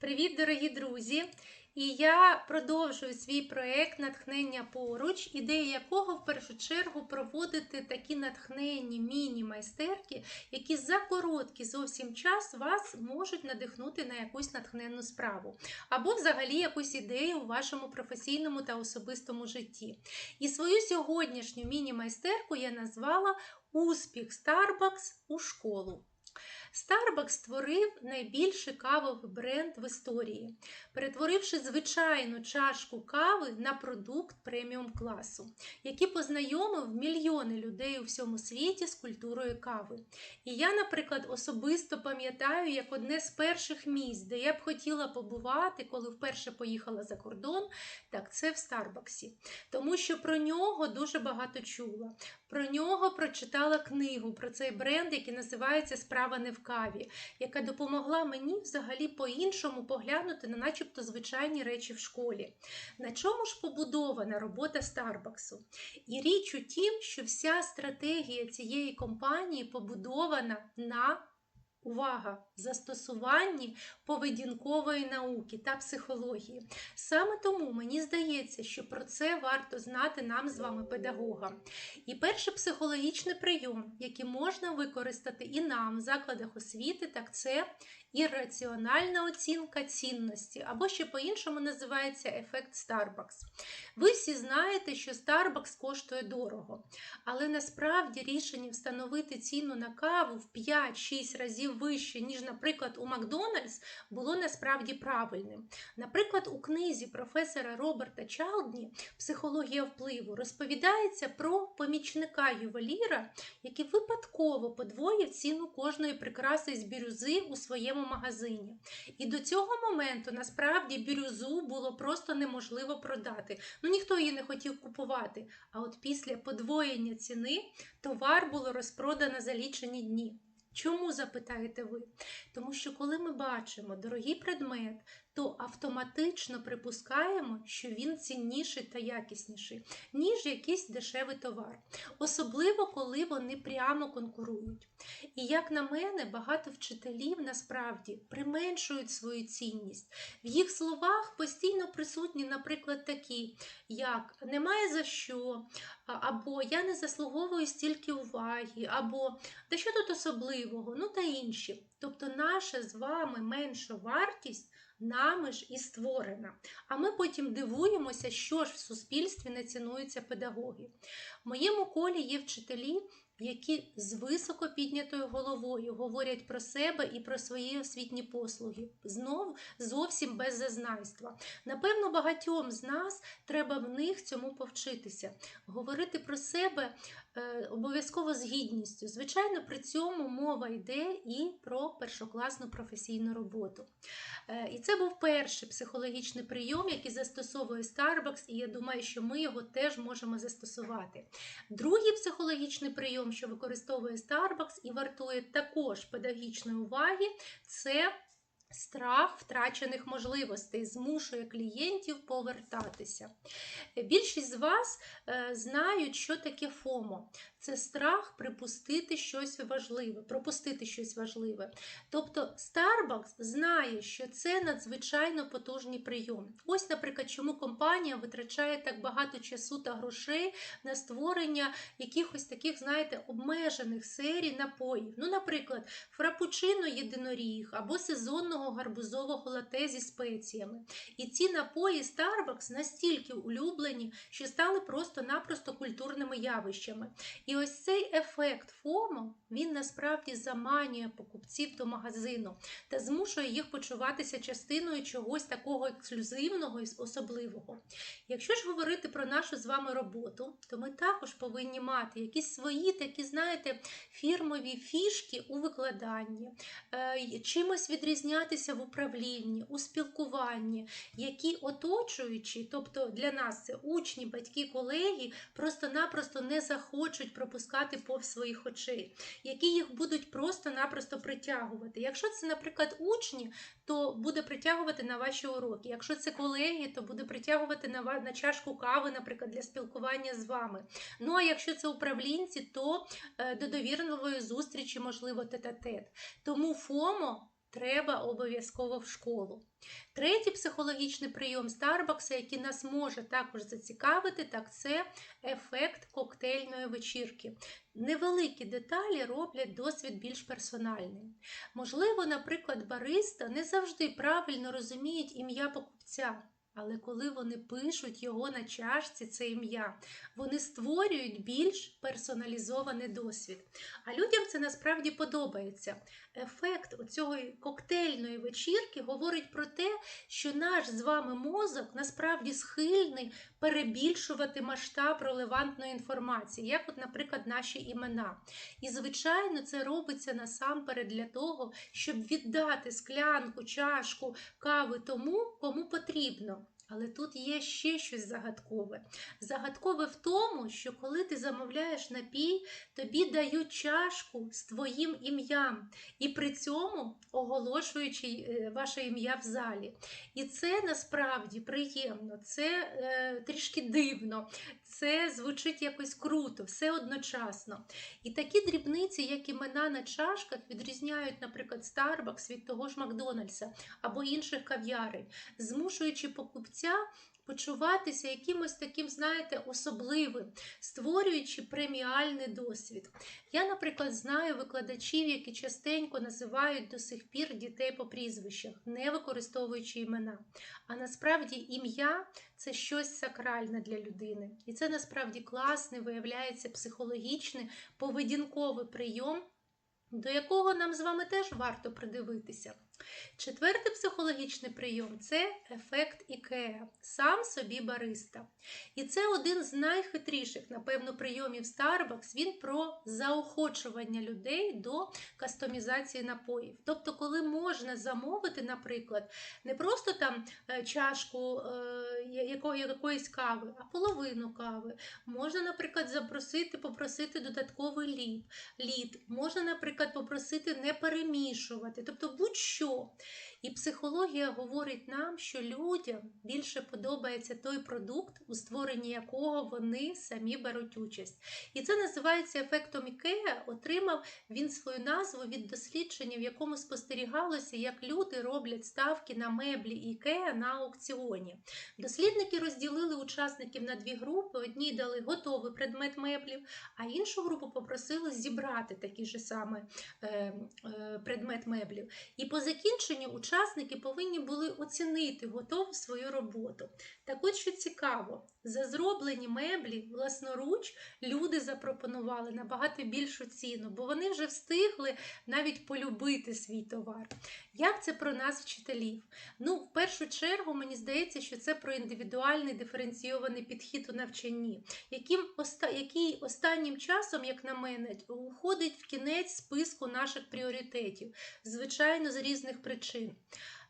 Привіт, дорогі друзі! І я продовжую свій проект Натхнення поруч, ідея якого в першу чергу проводити такі натхненні міні-майстерки, які за короткий зовсім час вас можуть надихнути на якусь натхненну справу, або взагалі якусь ідею у вашому професійному та особистому житті. І свою сьогоднішню міні-майстерку я назвала Успіх Starbucks у школу. Starbucks створив найбільший кавовий бренд в історії, перетворивши звичайну чашку кави на продукт преміум класу, який познайомив мільйони людей у всьому світі з культурою кави. І я, наприклад, особисто пам'ятаю як одне з перших місць, де я б хотіла побувати, коли вперше поїхала за кордон, так це в Старбаксі. Тому що про нього дуже багато чула. Про нього прочитала книгу про цей бренд, який називається Справа не в каві, яка допомогла мені взагалі по-іншому поглянути на начебто звичайні речі в школі. На чому ж побудована робота Старбаксу? І річ у тім, що вся стратегія цієї компанії побудована на Увага! Застосуванні поведінкової науки та психології. Саме тому мені здається, що про це варто знати нам з вами, педагогам. І перший психологічний прийом, який можна використати і нам в закладах освіти, так це ірраціональна оцінка цінності, або ще по-іншому називається ефект Starbucks. Ви всі знаєте, що Starbucks коштує дорого, але насправді рішення встановити ціну на каву в 5-6 разів вище, ніж, наприклад, у Макдональдс, було насправді правильним. Наприклад, у книзі професора Роберта Чалдні Психологія впливу розповідається про помічника ювеліра, який випадково подвоїв ціну кожної прикраси з бірюзи у своєму магазині. І до цього моменту насправді бірюзу було просто неможливо продати. Ну ніхто її не хотів купувати. А от після подвоєння ціни товар було розпродано за лічені дні. Чому запитаєте ви? Тому що коли ми бачимо дорогий предмет, то автоматично припускаємо, що він цінніший та якісніший, ніж якийсь дешевий товар. Особливо, коли вони прямо конкурують. І як на мене, багато вчителів насправді применшують свою цінність. В їх словах постійно присутні, наприклад, такі, як немає за що, або я не заслуговую стільки уваги, або та що тут особливого, ну та інші. Тобто наша з вами менша вартість нами ж і створена. А ми потім дивуємося, що ж в суспільстві не цінуються педагоги. В моєму колі є вчителі, які з високо піднятою головою говорять про себе і про свої освітні послуги, знов зовсім без зазнайства. Напевно, багатьом з нас треба в них цьому повчитися, говорити про себе е, обов'язково з гідністю. Звичайно, при цьому мова йде і про першокласну професійну роботу. Е, і це був перший психологічний прийом, який застосовує Starbucks, і я думаю, що ми його теж можемо застосувати. Другий психологічний прийом, що використовує Starbucks і вартує також педагогічної уваги, це Страх втрачених можливостей змушує клієнтів повертатися. Більшість з вас е, знають, що таке ФОМО. Це страх припустити щось важливе, пропустити щось важливе. Тобто Starbucks знає, що це надзвичайно потужний прийом. Ось, наприклад, чому компанія витрачає так багато часу та грошей на створення якихось таких, знаєте, обмежених серій напоїв. Ну, наприклад, фрапучино єдиноріг або сезонного гарбузового лате зі спеціями. І ці напої Starbucks настільки улюблені, що стали просто-напросто культурними явищами. І ось цей ефект ФОМО, він насправді заманює покупців до магазину та змушує їх почуватися частиною чогось такого ексклюзивного і особливого. Якщо ж говорити про нашу з вами роботу, то ми також повинні мати якісь свої такі, знаєте, фірмові фішки у викладанні, е, чимось відрізнятися в управлінні, у спілкуванні, які оточуючі, тобто для нас це учні, батьки, колеги, просто-напросто не захочуть пропускати повз своїх очей, які їх будуть просто-напросто притягувати. Якщо це, наприклад, учні, то буде притягувати на ваші уроки. Якщо це колеги, то буде притягувати на на чашку кави, наприклад, для спілкування з вами. Ну а якщо це управлінці, то е, до довірливої зустрічі, можливо, тет-а-тет. Тому ФОМО треба обов'язково в школу. Третій психологічний прийом Старбакса, який нас може також зацікавити, так це ефект коктейльної вечірки. Невеликі деталі роблять досвід більш персональним. Можливо, наприклад, бариста не завжди правильно розуміють ім'я покупця. Але коли вони пишуть його на чашці, це ім'я, вони створюють більш персоналізований досвід. А людям це насправді подобається. Ефект цієї коктейльної вечірки говорить про те, що наш з вами мозок насправді схильний перебільшувати масштаб релевантної інформації, як, от, наприклад, наші імена. І, звичайно, це робиться насамперед для того, щоб віддати склянку, чашку, кави тому, кому потрібно. Але тут є ще щось загадкове. Загадкове в тому, що коли ти замовляєш напій, тобі дають чашку з твоїм ім'ям, і при цьому оголошуючи е, ваше ім'я в залі. І це насправді приємно, це е, трішки дивно, це звучить якось круто, все одночасно. І такі дрібниці, як імена на чашках, відрізняють, наприклад, Starbucks від того ж Макдональдса або інших кав'ярень, змушуючи покупця почуватися якимось таким, знаєте, особливим, створюючи преміальний досвід. Я, наприклад, знаю викладачів, які частенько називають до сих пір дітей по прізвищах, не використовуючи імена. А насправді ім'я це щось сакральне для людини. І це насправді класний, виявляється, психологічний, поведінковий прийом. До якого нам з вами теж варто придивитися. Четвертий психологічний прийом це ефект Ікеа, сам собі бариста. І це один з найхитріших, напевно, прийомів Starbucks. Він про заохочування людей до кастомізації напоїв. Тобто, коли можна замовити, наприклад, не просто там е, чашку е, якоїсь кави, а половину кави. Можна, наприклад, запросити, попросити додатковий лід. лід. Можна, наприклад, попросити не перемішувати. Тобто, будь-що. sure І психологія говорить нам, що людям більше подобається той продукт, у створенні якого вони самі беруть участь. І це називається ефектом Ікея. Отримав він свою назву від дослідження, в якому спостерігалося, як люди роблять ставки на меблі Ікея на аукціоні. Дослідники розділили учасників на дві групи: одні дали готовий предмет меблів, а іншу групу попросили зібрати такий же саме е, предмет меблів. І по закінченню учасники повинні були оцінити готову свою роботу. Так от що цікаво, за зроблені меблі власноруч люди запропонували набагато більшу ціну, бо вони вже встигли навіть полюбити свій товар. Як це про нас, вчителів? Ну, в першу чергу, мені здається, що це про індивідуальний диференційований підхід у навчанні, яким, який останнім часом, як на мене, уходить в кінець списку наших пріоритетів, звичайно, з різних причин.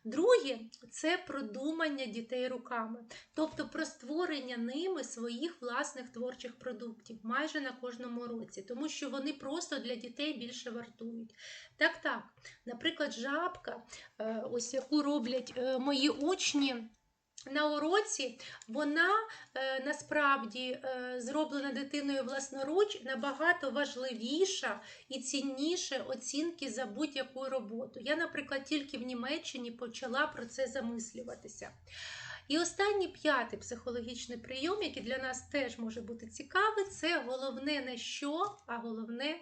Друге це продумання дітей руками, тобто про створення ними своїх власних творчих продуктів майже на кожному році, тому що вони просто для дітей більше вартують. Так, так, наприклад, жабка, е, ось яку роблять е, мої учні. На уроці вона е, насправді е, зроблена дитиною власноруч набагато важливіша і цінніше оцінки за будь-яку роботу. Я, наприклад, тільки в Німеччині почала про це замислюватися. І останній п'ятий психологічний прийом, який для нас теж може бути цікавий, це головне не що, а головне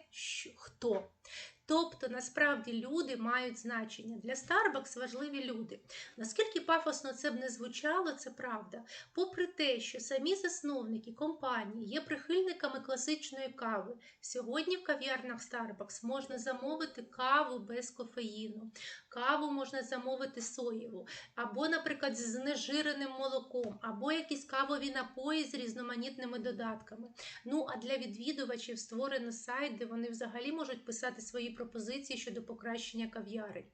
хто. Тобто, насправді люди мають значення. Для Starbucks важливі люди. Наскільки пафосно це б не звучало, це правда. Попри те, що самі засновники компанії є прихильниками класичної кави, сьогодні в кав'ярнах Starbucks можна замовити каву без кофеїну, каву можна замовити соєву, або, наприклад, з знежиреним молоком, або якісь кавові напої з різноманітними додатками. Ну, а для відвідувачів створено сайт, де вони взагалі можуть писати свої пропозиції щодо покращення кав'яри.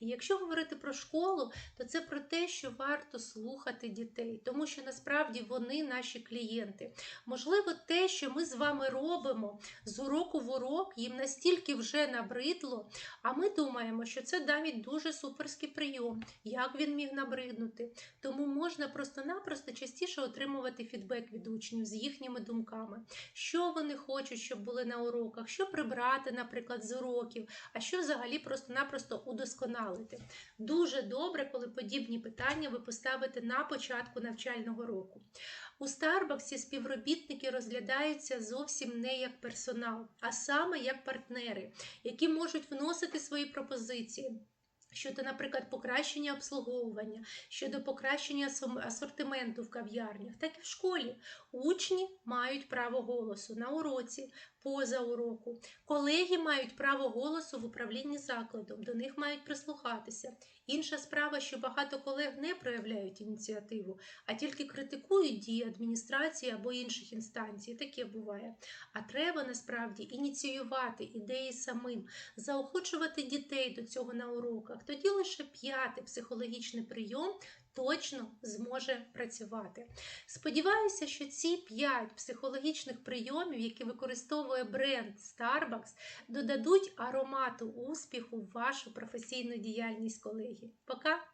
І якщо говорити про школу, то це про те, що варто слухати дітей, тому що насправді вони наші клієнти. Можливо, те, що ми з вами робимо з уроку в урок, їм настільки вже набридло, а ми думаємо, що це навіть дуже суперський прийом, як він міг набриднути. Тому можна просто-напросто частіше отримувати фідбек від учнів з їхніми думками, що вони хочуть, щоб були на уроках, що прибрати, наприклад, з уроків уроків, а що взагалі просто-напросто удосконалити. Дуже добре, коли подібні питання ви поставите на початку навчального року. У Старбаксі співробітники розглядаються зовсім не як персонал, а саме як партнери, які можуть вносити свої пропозиції. Щодо, наприклад, покращення обслуговування, щодо покращення асортименту в кав'ярнях, так і в школі. Учні мають право голосу на уроці, поза уроку. Колеги мають право голосу в управлінні закладом, до них мають прислухатися. Інша справа, що багато колег не проявляють ініціативу, а тільки критикують дії адміністрації або інших інстанцій. Таке буває. А треба насправді ініціювати ідеї самим, заохочувати дітей до цього на уроках. Тоді лише п'ятий психологічний прийом точно зможе працювати. Сподіваюся, що ці п'ять психологічних прийомів, які використовує бренд Starbucks, додадуть аромату успіху в вашу професійну діяльність, колеги. Пока!